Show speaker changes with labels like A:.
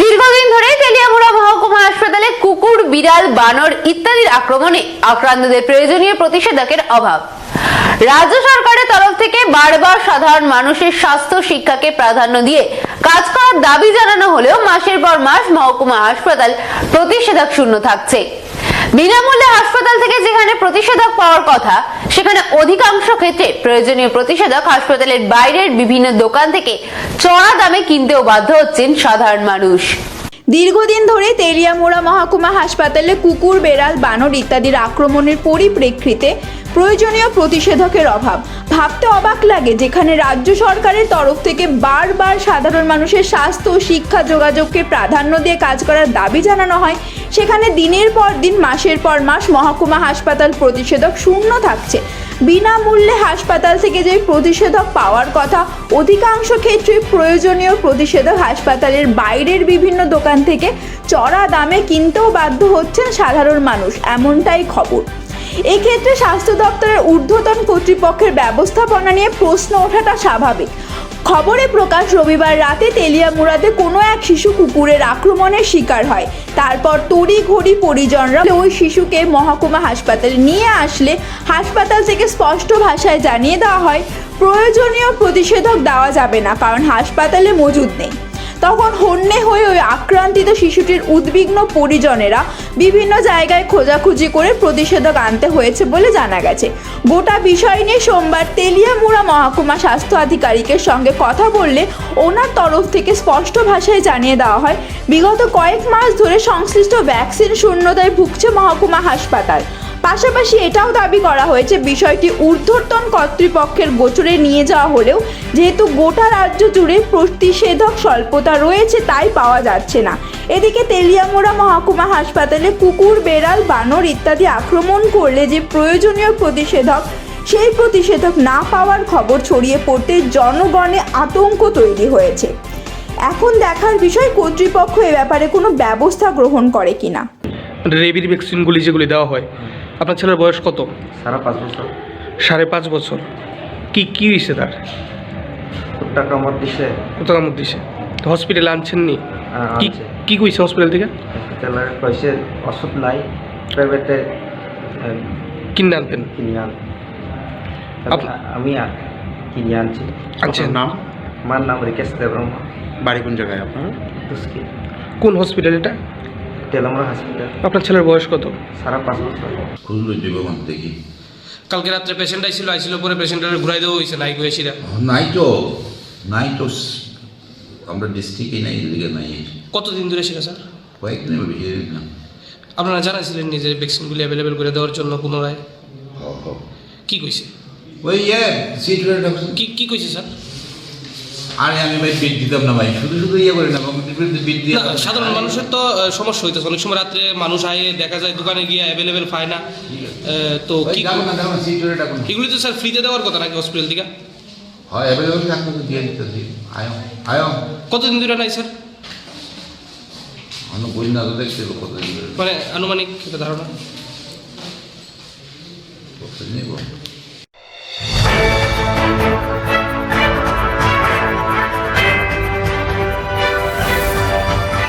A: দীর্ঘদিন ধরে তেলিয়ামুড়া মহকুমা হাসপাতালে কুকুর, বিড়াল, বানর ইত্যাদির আক্রমণে আক্রান্তদের প্রয়োজনীয় প্রতিষেধকের অভাব। রাজ্য সরকারের তরফ থেকে বারবার সাধারণ মানুষের স্বাস্থ্য, শিক্ষাকে প্রাধান্য দিয়ে কাজ করার দাবি জানানো হলেও মাসের পর মাস মহকুমা হাসপাতাল প্রতিষেধক শূন্য থাকছে। বিনামূল্যে হাসপাতাল থেকে যেখানে প্রতিষেধক পাওয়ার কথা, সেখানে অধিকাংশ ক্ষেত্রে প্রয়োজনীয় প্রতিষেধক হাসপাতালের বাইরের বিভিন্ন দোকান থেকে চড়া দামে কিনতেও বাধ্য হচ্ছেন সাধারণ মানুষ।
B: দীর্ঘদিন ধরে তেরিয়ামোড়া মহকুমা হাসপাতালে কুকুর, বেড়াল, বানর ইত্যাদির আক্রমণের পরিপ্রেক্ষিতে প্রয়োজনীয় প্রতিষেধকের অভাব। ভাবতে অবাক লাগে যেখানে রাজ্য সরকারের তরফ থেকে বারবার সাধারণ মানুষের স্বাস্থ্য ও শিক্ষা যোগাযোগকে প্রাধান্য দিয়ে কাজ করার দাবি জানানো হয়। সেখানে দিনের পর দিন, মাসের পর মাস মহকুমা হাসপাতাল প্রতিষেধক শূন্য থাকছে। বিনামূল্যে হাসপাতাল থেকে যে প্রতিষেধক পাওয়ার কথা, অধিকাংশ ক্ষেত্রে প্রয়োজনীয় প্রতিষেধক হাসপাতালের বাইরের বিভিন্ন দোকান থেকে চড়া দামে কিনতেও বাধ্য হচ্ছেন সাধারণ মানুষ। এমনটাই খবর। এক্ষেত্রে স্বাস্থ্য দপ্তরের ঊর্ধ্বতন কর্তৃপক্ষের ব্যবস্থাপনা নিয়ে প্রশ্ন ওঠাটা স্বাভাবিক। খবরে প্রকাশ, রবিবার রাতে তেলিয়ামুড়াতে কোনো এক শিশু কুকুরের আক্রমণের শিকার হয়। তারপর তড়ি ঘড়ি পরিজনরা ওই শিশুকে মহকুমা হাসপাতালে নিয়ে আসলে হাসপাতাল থেকে স্পষ্ট ভাষায় জানিয়ে দেওয়া হয়, প্রয়োজনীয় প্রতিষেধক দেওয়া যাবে না, কারণ হাসপাতালে মজুদ নেই। তখন হন্যে হয়ে ওই আক্রান্তিত শিশুটির উদ্বিগ্ন পরিজনেরা বিভিন্ন জায়গায় খোঁজাখুঁজি করে প্রতিষেধক আনতে হয়েছে বলে জানা গেছে। গোটা বিষয় নিয়ে সোমবার তেলিয়ামুড়া মহকুমা স্বাস্থ্য আধিকারিকের সঙ্গে কথা বললে ওনার তরফ থেকে স্পষ্ট ভাষায় জানিয়ে দেওয়া হয়, বিগত কয়েক মাস ধরে সংশ্লিষ্ট ভ্যাকসিন শূন্যতায় ভুগছে মহকুমা হাসপাতাল। পাশাপাশি এটাও দাবি করা হয়েছে, বিষয়টি ঊর্ধ্বতন কর্তৃপক্ষের গোচরে নিয়ে যাওয়া হলেও যেহেতু গোটা রাজ্য জুড়ে প্রতিষেধক স্বল্পতা রয়েছে, তাই পাওয়া যাচ্ছে না। এদিকে তেলিয়ামোড়া মহকুমা হাসপাতালে কুকুর বেড়াল, বানর ইত্যাদি আক্রমণ করলে যে প্রয়োজনীয় প্রতিষেধক, সেই প্রতিষেধক না পাওয়ার খবর ছড়িয়ে পড়তে জনগণে আতঙ্ক তৈরি হয়েছে। এখন দেখার বিষয়, কর্তৃপক্ষ এ ব্যাপারে কোনো ব্যবস্থা গ্রহণ করে কিনা।
C: রেবির ভ্যাকসিনগুলি যেগুলি দেওয়া হয় আপনার ছেলের বয়স কত?
D: সারা পাঁচ বছর।
C: সাড়ে পাঁচ বছর। কি কি হয়েছে তার?
D: কুত্তা কামড় দিছে।
C: কত কামড় দিছে। তো হসপিটালে আনছেন নি কি কি কইছে হসপিটাল থেকে?
D: হসপিটালের কইছে ওষুধ নাই প্রাইভেটে
C: কিনে আনতেন।
D: কিনে আন আমি কিনে আনছি।
C: আনছেন
E: নাম?
D: আমার নাম রিকেশ দেবরমা
E: বাড়ি কোন জায়গায় আপনার?
C: কোন হসপিটাল এটা?
D: তেলামরা হসপিটাল
C: আপনার ছেলের বয়স কত?
D: সারা পাঁচ বছর।
E: খুললো জীবন দেখি
F: কালকে রাত্রে পেশেন্ট আইছিল আইছিল পরে পেশেন্টের ঘুরাই দেওয়া হয়েছে নাই গিয়ে সিরা
E: নাই তো নাই তো আমরা ডিস্ট্রিক্টে নাই এদিকে নাই।
F: কতদিন ধরে সিরা স্যার?
E: কয়েকদিন বেশি দিন না।
F: আপনারা জানাইছিলেন নিজে ভ্যাকসিনগুলি অ্যাভেলেবেল করে দেওয়ার জন্য পুনরায়?
E: হ, হ।
F: কি কইছে?
E: ওই ইয়ে সিট
F: কি কি কইছে স্যার?
E: আরে আমি ভাই বিট দিতাম না ভাই শুধু শুধু ইয়ে করে না বিট দিয়ে
F: সাধারণ মানুষের তো সমস্যা হইতেছে। অনেক সময় রাত্রে মানুষ আয়ে দেখা যায় দোকানে গিয়ে অ্যাভেলেবেল পায় না। তো কি এগুলি তো স্যার ফ্রিতে দেওয়ার কথা নাকি হসপিটাল থেকে?
E: হয় অ্যাভেলেবল থাকলে তো দিয়ে দিতেছি। আয়ো আয়ো।
F: কতদিন ধরে নাই স্যার?
E: অন্য বই না তো দেখতে হবে কত দিন ধরে।
F: মানে আনুমানিক ধারণা।
E: কত নেব?